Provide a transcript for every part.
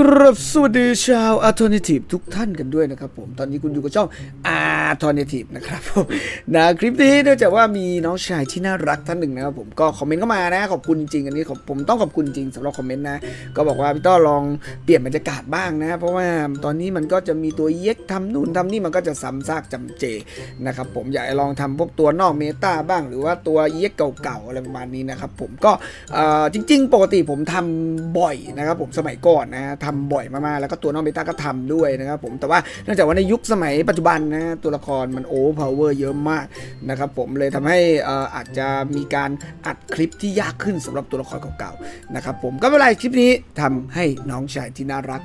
กราบสวัสดีชาว Alternative ทุกท่านกันด้วยนะครับผมตอนนี้คุณอยู่กับช่อง Alternative นะครับผมนะคลิปนี้เนื่องจากว่ามีน้องชายที่น่ารักท่านหนึ่งนะครับผมก็คอมเมนต์เข้ามานะขอบคุณจริงๆอันนี้ผมผมต้องขอบคุณจริงสำหรับคอมเมนต์นะก็บอกว่าพี่ต้อลองเปลี่ยนบรรยากาศบ้างนะเพราะว่าตอนนี้มันก็จะมีตัวเย็กทำนู่นทำนี่มันก็จะซ้ำซากจำเจนะครับผมอยากลองทำพวกตัวนอกเมตาบ้าง หรือว่าตัวเย็กเก่าๆอะไรประมาณนี้นะครับผมก็จริง ๆ ปกติผมทำบ่อยนะครับผมสมัยก่อนนะทำบ่อยมากๆ แล้วก็ตัวน้อกเมตาก็ทำด้วยนะครับผม แต่ว่าเนื่องจากว่าในยุคสมัยปัจจุบันนะตัวละครมันโอเวอร์พาวเวอร์เยอะมากนะครับผมเลยทำให้อ่ออาจจะมีการอัดคลิปที่ยากขึ้นสำหรับตัวละครเก่าๆนะครับผมก็ไม่เป็นไรคลิปนี้ทำให้น้องชายที่น่ารัก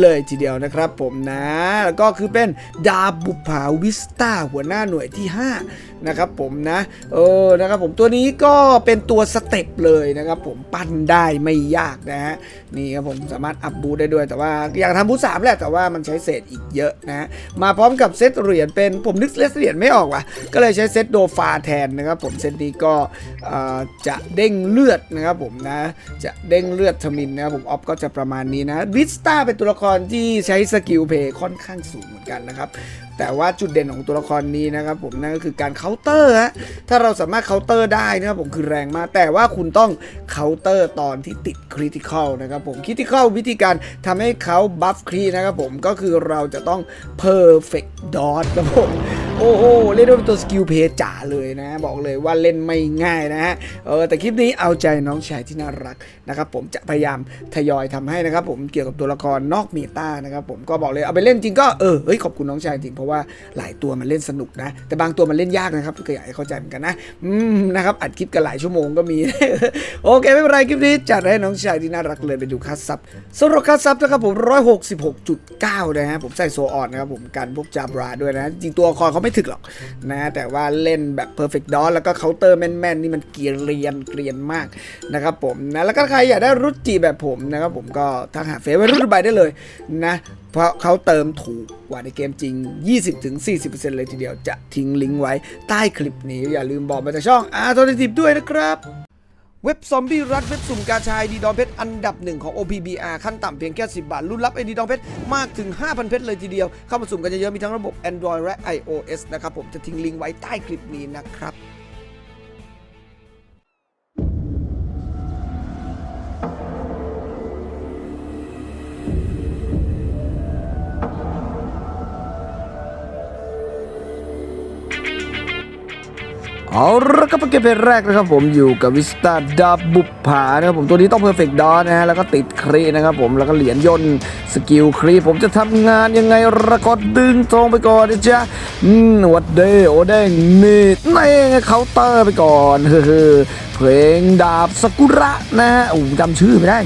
เลยทีเดียวนะครับผมนะ แล้วก็คือเป็นดาบุภาวิสตาหัวหน้าหน่วยที่ 5 นะครับผมนะเออนะครับผมตัวนี้ก็เป็นตัวสเต็ปเลยนะครับผมปั้นได้ไม่ยากนะฮะนี่ครับผมสามารถอัพบูทได้ด้วย แต่ว่าอยากทำบูทสามแหละแต่ว่ามันใช้เศษอีกเยอะนะมาพร้อมกับเซตเหรียญเป็นผมนึกเซตเหรียญไม่ออกว่ะก็เลยใช้เซตโดฟาแทนนะครับผมเซตนี้ก็จะเด้งเลือดนะครับผมนะจะเด้งเลือดทมินนะครับผมออฟก็จะประมาณนี้นะวิสตาเป็นตัวละครที่ใช้สกิลเพย์ค่อนข้างสูงเหมือนกันนะครับแต่ว่าจุดเด่นของตัวละครนี้นะครับผมนั่นก็คือการเคาน์เตอร์ฮะถ้าเราสามารถเคาน์เตอร์ได้นะครับผมคือแรงมาก แต่ว่าคุณต้องเคาน์เตอร์ตอนที่ติดคริติคอลนะครับผมคริติคอลวิธีการทำให้เขาบัฟครีนะครับผมก็คือเราจะต้องเพอร์เฟกต์ดอทครับผมโอ้โหเล่นด้วยตัวสกิลเพย์จ๋าเลยนะ บอกเลยว่าเล่นไม่ง่ายนะฮะเออแต่คลิปนี้เอาใจน้องชายที่น่ารักนะครับผมจะพยายามทยอยทำให้นะครับผมเกี่ยวกับตัวละครนอกเมตานะครับผมก็บอกเลยเอาไปเล่นจริงก็เออเฮ้ยขอบคุณน้องชายจริงเพราะว่าหลายตัวมันเล่นสนุกนะ แต่บางตัวมันเล่นยากนะครับก็อยากให้เข้าใจเหมือนกันนะอืมนะครับอัดคลิปกันหลายชั่วโมงก็มี โอเคไม่เป็นไรคลิปนี้จัดให้น้องชายที่น่ารักเลยไปดูคัสซับสำหรับคัสซับนะครับผม166.9นะฮะผมใส่โซออนนะครับผมกันพวกจาบราด้วยนะจริงตัวละครเขาไม่ถึกหรอกนะแต่ว่าเล่นแบบ perfect dot แล้วก็เคาน์เตอร์แม่นๆนี่มันเกรียนเกรียนมากนะครับผมนะแล้วก็ใครอยากได้รุดจีแบบผมนะครับผมก็ทักหาเฟซไว้รุ่นใบได้เลยนะเพราะเขาเติมถูกกว่าในเกมจริง 20-40%เลยทีเดียวจะทิ้งลิงก์ไว้ใต้คลิปนี้อย่าลืมบอกมาจากช่อง a r t o n a t i v e ด้วยนะครับ เว็บซอมบี้รัดเว็บสุ่มกาชายดีดองเพชรอันดับหนึ่งของ OPBR ขั้นต่ำเพียงแค่ 10 บาทรุ่นรับไอดีดองเพชรมากถึง 5,000 เพชรเลยทีเดียว เข้ามาสุ่มกันเยอะๆมีทั้งระบบ Android และ iOS นะครับผมจะทิ้งลิงก์ไว้ใต้คลิปนี้นะครับ เอาละครับเกมเพลแรกนะครับผมอยู่กับวิสตาดาบุปผานะครับผมตัวนี้ต้องเพอร์เฟกต์ดอนะฮะแล้วก็ติดครีนะครับผมแล้วก็เหรียญยนต์สกิลครีผมจะทำงานยังไงระกดดึงตรงไปก่อนนะจ๊ะอืมวัดเดโอเด้งนี่นี่เคาน์เตอร์ไปก่อนเฮ้อเพลงดาบสกุระนะฮะโอ้จำชื่อไม่ได้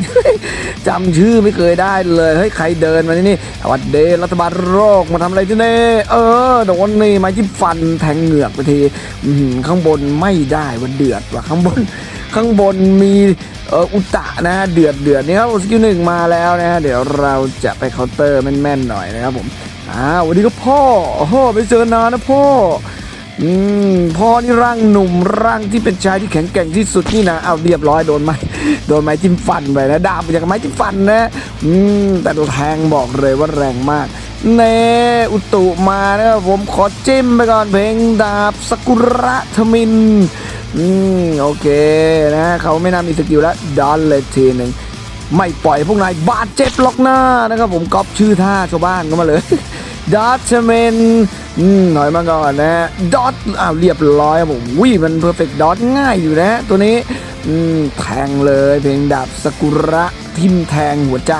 จำชื่อไม่เคยได้เลยเฮ้ยใครเดินมาที่นี่วัดเดรัฐบาลโรคมาทำอะไรที่นี่เออโดนนี่มาจิ้มฟันแทงเหงือกไปทีอื้อหือข้างบนไม่ได้ว่าเดือดว่ะข้างบนข้างบนมีเอออุตตะนะเดือดเดือดนี่ครับสกิลหนึ่งมาแล้วนะฮะเดี๋ยวเราจะไปเคาน์เตอร์แม่นๆหน่อยนะครับผมอ้าววันนี้ก็พ่อโอ้โหไปเจอนานนะพ่อ อืมพ่อนี่ร่างหนุ่มร่างที่เป็นชายที่แข็งแกร่งที่สุดนี่นะเอาเรียบร้อยโดนไม้โดนไม้จิ้มฟันไปนะดาบมาจากไม้จิ้มฟันนะอืมแต่ตัวแทงบอกเลยว่าแรงมากเนอุตุมานะครับผมขอจิ้มไปก่อนเพลงดาบสกุระทมินอืมโอเคนะเขาไม่น่ามีสกิลแล้วดันเลยทีหนึ่งไม่ปล่อยพวกนายบาดเจ็บหรอกหนะนะครับผมก๊อปชื่อท่าชาวบ้านก็มาเลย ดัตเมนหน่อยมาก่อนนะดอทอ้าวเรียบร้อยครับผมวิ่มันเพอร์เฟกต์ดอทง่ายอยู่นะตัวนี้แทงเลยเพลงดาบสกุระทิมแทงหัวใจ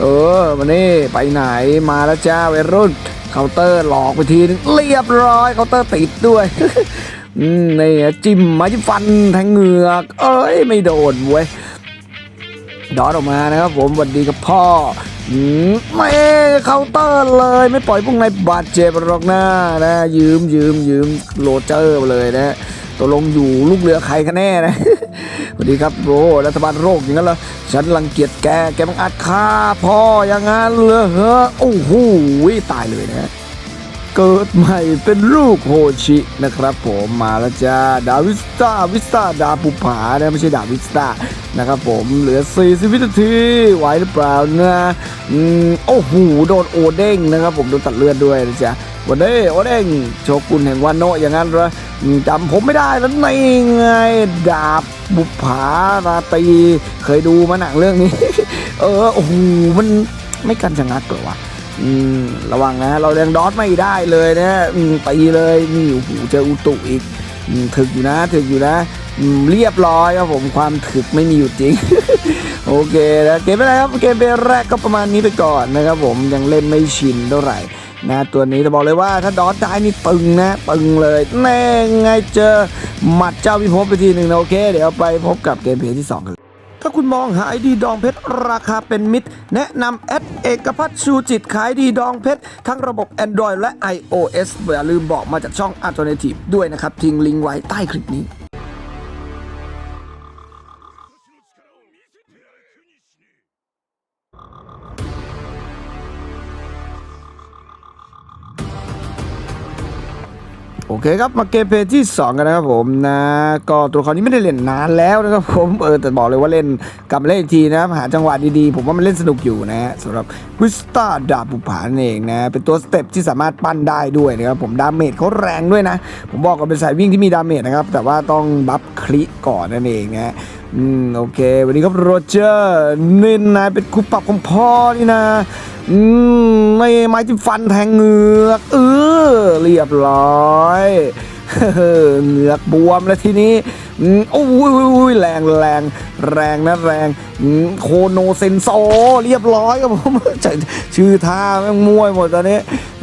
เออมานี่ไปไหนมาแล้วจ้าวัยรุ่นเคาน์เตอร์หลอกไปทีนึงเรียบร้อยเคาน์เตอร์ติดด้วยนี่จิ้มมาจิ้มฟันแทงเหงือก เอ้ยไม่โดนเว้ยดอดออกมานะครับผมสวัสดีกับพ่อ ไม่เคาน์เตอร์เลยไม่ปล่อยพวกนายบาดเจ็บหรอกนะนะยืมยืมยืมโรเจอร์ไปเลยนะตกลงอยู่ลูกเรือใครกันแน่นะสวัสดีครับโอ้รัฐบาลโรคอย่างนั้นเหรอฉันรังเกียจแกแกบังอาจฆ่าพ่ออย่างนั้นเลยเหรอโอ้โหตายเลยนะ เกิดใหม่เป็นลูกโฮชินะครับผมมาแล้วจ้าดาวิสตาวิสตาดาปุผานะไม่ใช่ดาวิสตานะครับผมเหลือ40วินาทีไหวหรือเปล่านะอืมโอ้โหโดนโอเด้งนะครับผมโดนตัดเลือดด้วยนะจ๊ะวันนี้โอเด้งโชกุนแห่งวันโนอย่างนั้นเหรอจำผมไม่ได้แล้วในไงดาบบุปผาราตรีเคยดูมาหนังเรื่องนี้ เออโอ้โหมันไม่กันชะงักเหรอวะ ระวังนะ เราแรงดอทไม่ได้เลยนะตีเลยนี่โอ้โหเจออุตุอีกถึกอยู่นะถึกอยู่นะเรียบร้อยครับผมความถึกไม่มีอยู่จริง โอเคนะเกมไปแล้วครับเกมเป็นแรกก็ประมาณนี้ไปก่อนนะครับผมยังเล่นไม่ชินเท่าไหร่นะตัวนี้จะบอกเลยว่าถ้าดอทได้นี่ตึงนะตึงเลยแน่ไงเจอหมัดเจ้าพิภพไปทีหนึ่งนะโอเค เดี๋ยวไปพบกับเกมเพลย์ที่สองกัน ถ้าคุณมองหาไอดีดองเพชรราคาเป็นมิตร แนะนำแอดเอกพัฒน์ชูจิตขายดีดองเพชร ทั้งระบบ Android และ iOS อย่าลืมบอกมาจากช่อง Alternative ด้วยนะครับ ทิ้งลิงก์ไว้ใต้คลิปนี้ โอเคครับมาเกมเพลย์ที่ 2 กันนะครับผมนะก็ตัวละครนี้ไม่ได้เล่นนานแล้วนะครับผมเออแต่บอกเลยว่าเล่นกลับเล่นอีกทีนะครับหาจังหวะดีๆ ผมว่ามันเล่นสนุกอยู่นะฮะสำหรับวิสตาดาบุผานั่เองนะเป็นตัวสเต็ปที่สามารถปั้นได้ด้วยนะครับผมดาเมจเขาแรงด้วยนะ ผมบอกว่าเป็นสายวิ่งที่มีดาเมจนะครับแต่ว่าต้องบัฟคลิก่อนนั่นเองนะ อืมโอเควันนี้ครับโรเจอร์นี่นายเป็นครูปรับของพ่อนี่นะอืมไม่ไม้ที่ฟันแทงเหงือกเออเรียบร้อยเหงือกบวมแล้วทีนี้อืมโอ้ยอุ้ยแรงแรงแรงนะแรงอืมโคโนเซนโซเรียบร้อยครับผมชื่อท่าแม่งมั่วหมดตอนนี้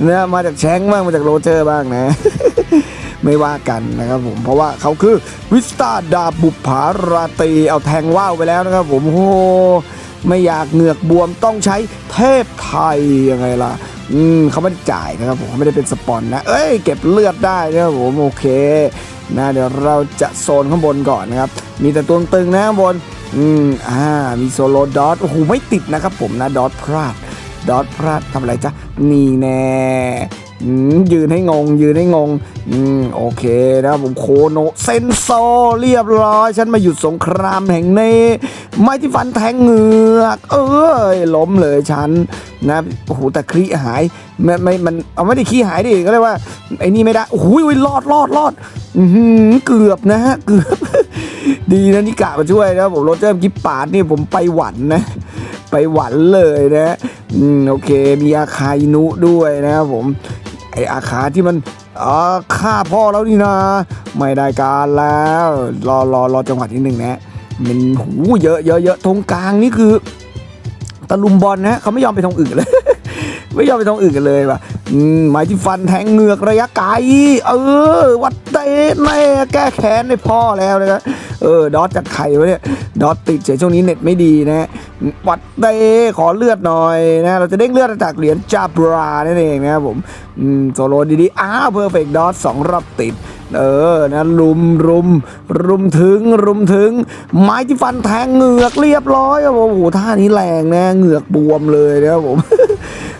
นะมาจากแชงบ้างมาจากโรเจอร์บ้างนะ ไม่ว่ากันนะครับผมเพราะว่าเขาคือวิสตาดาบบุปผาราตีเอาแทงว่าวไปแล้วนะครับผมโอ้ไม่อยากเหงือกบวมต้องใช้เทพไทยยังไงล่ะอืมเขาไม่ได้จ่ายนะครับผมเขาไม่ได้เป็นสปอนนะ เอ้ย เก็บเลือดได้นะครับผมโอเคนะเดี๋ยวเราจะโซนข้างบนก่อนนะครับ มีแต่ตัวตึงนะข้างบน อืมอ่า มีโซโลดอทโอ้โหไม่ติดนะครับผมนะ ดอทพลาด ดอทพลาดทำอะไรจ๊ะ นี่แน่ ยืนให้งง ยืนให้งง อืมโอเคนะครับผมโคโนเซนโซเรียบร้อย ฉันมาหยุดสงครามแห่งนี้ ไม้ที่ฟันแทงเหงือกเอ้ยล้มเลยฉันนะโอ้โหแต่คลีหายไม่ไม่มันเอาไม่ได้คลีหายดิก็เรียกว่าไอ้นี่ไม่ได้โอ้โหรอดรอดรอดอือหือเกือบนะฮะเกือบดีนะนี่กะมาช่วยนะผมโรเจอร์กิปปาดนี่ผมไปหวันนะ ไปหวันเลยนะอืมโอเคมีอาคาอินุด้วยนะครับผม ไออาคาที่มันอ่าฆ่าพ่อแล้วนี่นะ ไม่ได้การแล้ว รอรอรอจังหวะที่หนึ่งนะมันหูเยอะเยอะเยอะตรงกลางนี่คือตะลุมบอลนะเขาไม่ยอมไปทางอื่นเลย ไม่ยอมไปทางอื่นกันเลยว่ะหมายที่ฟันแทงเหงือกระยะไกล เออ วัดเตะแม่แก้แค้นให้พ่อแล้วนะครับ เออดอทจากไข่วะเนี่ยดอทติดเฉยช่วงนี้เน็ตไม่ดีนะวัดเตะขอเลือดหน่อยนะเราจะได้เลือดจากเหรียญจาบรานั่นเองนะครับผมอืมโซโลดีๆอ้าวเพอร์เฟกดอทสองรอบติดเออนะรุมรุมรุมถึงรุมถึง ไม้ที่ฟันแทงเหงือกเรียบร้อยครับผมโอ้โหท่านี้แรงนะเหงือกบวมเลยนะครับผม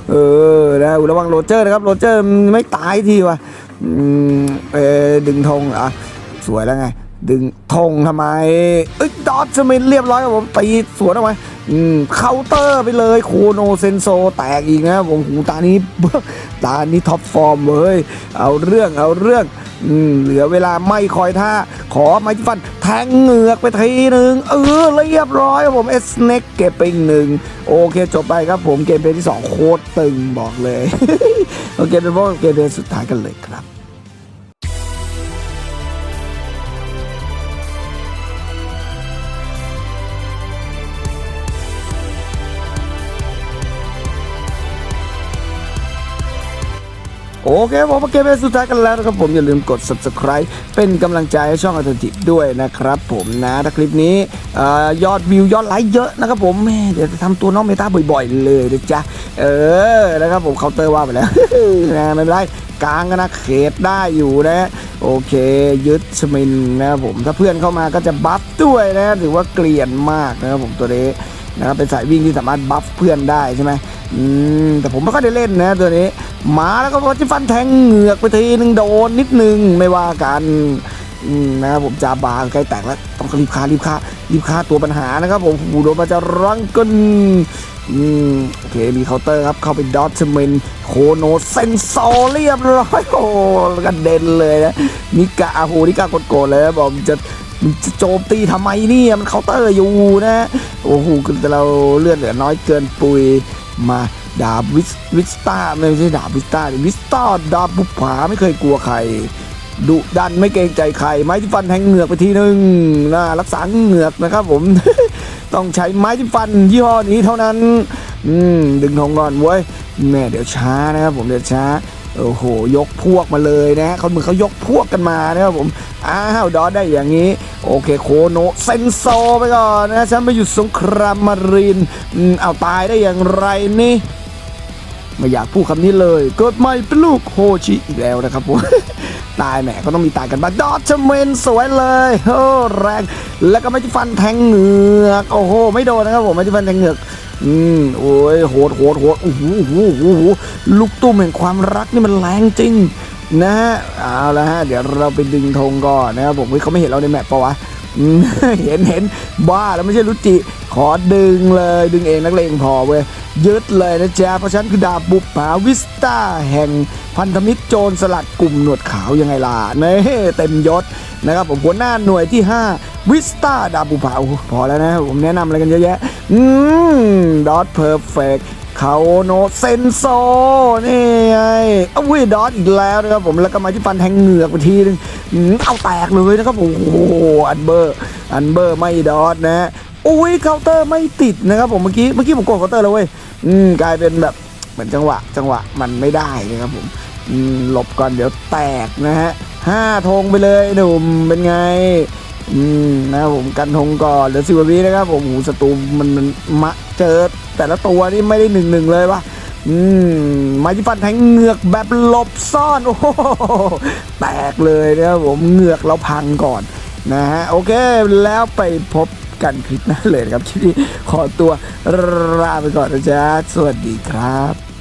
เออนะระวังโรเจอร์นะครับโรเจอร์ไม่ตายทีว่ะอืมเออดึงธงอะสวยแล้วไง ดึงธงทำไมเอ้ยดอทสมินเรียบร้อยครับผมตีสวนออกมาอืมเคาน์เตอร์ไปเลยโคโนเซนโซแตกอีกนะผมหูตานี้ตานี้ท็อปฟอร์มเว้ยเอาเรื่องเอาเรื่องอืมเหลือเวลาไม่คอยท่า ขอไม้ที่ฟันแทงเหงือกไปทีหนึ่งเออเรียบร้อยครับผมเอสเน็กเก็บไปอีกหนึ่งโอเคจบไปครับผมเกมเพลย์ที่ 2 โคตรตึงบอกเลยโอเคเป็นพวกเกมเพลย์สุดท้ายกันเลยครับ โอเคผมมาเกมเป็นสุดท้ายกันแล้วนะครับผมอย่าลืมกด subscribe เป็นกำลังใจให้ช่องอัลเทอร์ทีด้วยนะครับผมนะถ้าคลิปนี้อยอดวิวยอดไลค์เยอะนะครับผมแม่เดี๋ยวจะทำตัวน้องเมตาบ่อย ๆ เลยนะจ๊ะเออนะครับผมเคาน์เตอร์ว่าไปแล้วนะไม่เป็นไรกลางกันนะเขตได้อยู่นะโอเค ยึดสมินนะครับผมถ้าเพื่อนเข้ามาก็จะบัฟด้วยนะถือว่าเกลียนมากนะครับผมตัวนี้ นะครับเป็นสายวิ่งที่สามารถบัฟเพื่อนได้ใช่ไหมอืมแต่ผมไม่ค่อยได้เล่นนะตัวนี้ มาแล้วก็ว่าจะฟันแทงเหงือกไปทีนึงโดนนิดนึงไม่ว่ากันนะครับผมจาบาใกล้แตกแล้วต้องรีบฆ่ารีบฆ่ารีบฆ่าตัวปัญหานะครับผมโอ้โดนมาจะรังกันอืมโอเคมีเคาน์เตอร์ครับเข้าไปดอทเมนโคโนเซนโซเรียบร้อยโอ้กระเด็นเลยนะนิกาโอ้โหนิกากดโกรเลยนะบอกมันจะ มันจะโจมตีทำไมเนี่ยมันเคาน์เตอร์อยู่นะโอ้โหคือเราเลือดเหลือน้อยเกินปุยมาดาบวิสวิสตาไม่ใช่ดาบวิสตาวิสตาดาบบุปผาไม่เคยกลัวใครดุดันไม่เกรงใจใครไม้ที่ฟันแทงเหงือกไปทีนึงนะรักษาเหงือกนะครับผมต้องใช้ไม้ที่ฟันยี่ห้อนี้เท่านั้น อืมดึงทองก่อนเว้ยแม่เดี๋ยวช้านะครับผมเดี๋ยวช้า โอ้โห ยกพวกมาเลยนะเขาเหมือนเขายกพวกกันมานะครับผม อ้าวดอสได้อย่างนี้ โอเคโคโนเซนโซไปก่อนนะฉันไปหยุดสงครามมารินเอาตายได้อย่างไรนี่ไม่อยากพูดคำนี้เลยเกิดใหม่เป็นลูกโฮชิอีกแล้วนะครับผมตายแหมก็ต้องมีตายกันบ้างดอทเมนสวยเลยโอ้แรงแล้วก็ไม่ที่ฟันแทงเหงือกโอ้โหไม่โดนนะครับผมไม่ที่ฟันแทงเหงือก อืมโอ้ยโหดโหดโหดโอ้โหโอ้โหโอ้โหลูกตุ้มแห่งความรักนี่มันแรงจริงนะฮะเอาละฮะเดี๋ยวเราไปดึงธงก่อนนะครับผมเฮ้ยเขาไม่เห็นเราในแมปปะวะเห็นเห็นบ้าแล้วไม่ใช่รุจิขอดึงเลยดึงเองนักเลงพอเว้ยยึดเลยนะจ๊ะเพราะฉันคือดาบบุปผาวิสตาแห่งพันธมิตรโจรสลัดกลุ่มหนวดขาวยังไงล่ะเน่เต็มยศนะครับผมหัวหน้าหน่วยที่ 5 วิสตาดาบบุปผาพอแล้วนะ ผมแนะนำอะไรกันเยอะแยะ อืมดอทเพอร์เฟกเขาโนเซนโซนี่ไงเอาวิดอทอีกแล้วนะครับผมแล้วก็มาที่ฟันแทงเหงือกไปทีนึงเอาแตกเลยนะครับ โอ้โหอันเบอร์ อันเบอร์ไม่ดอทนะอุ้ยเคาน์เตอร์ไม่ติดนะครับผมเมื่อกี้เมื่อกี้ผมกดเคาน์เตอร์แล้วเว้ยอืมกลายเป็นแบบเหมือนจังหวะ จังหวะมันไม่ได้นะครับผมอืมหลบก่อนเดี๋ยวแตกนะฮะห้าธงไปเลยหนุ่มเป็นไง อืมนะครับผมกันธงก่อนเหลือสิบวินะครับผมหูศัตรูมันมันมะเจอแต่ละตัวนี่ไม่ได้หนึ่งหนึ่งเลยวะอืมม้ที่ฟันแทงเหงือกแบบหลบซ่อนโอ้โหแตกเลยนะครับผมเหงือกเราพังก่อนนะฮะโอเคแล้วไปพบกันคลิปหน้าเลยนะครับคลิปนี้ขอตัวลาไปก่อนนะจ๊ะสวัสดีครับ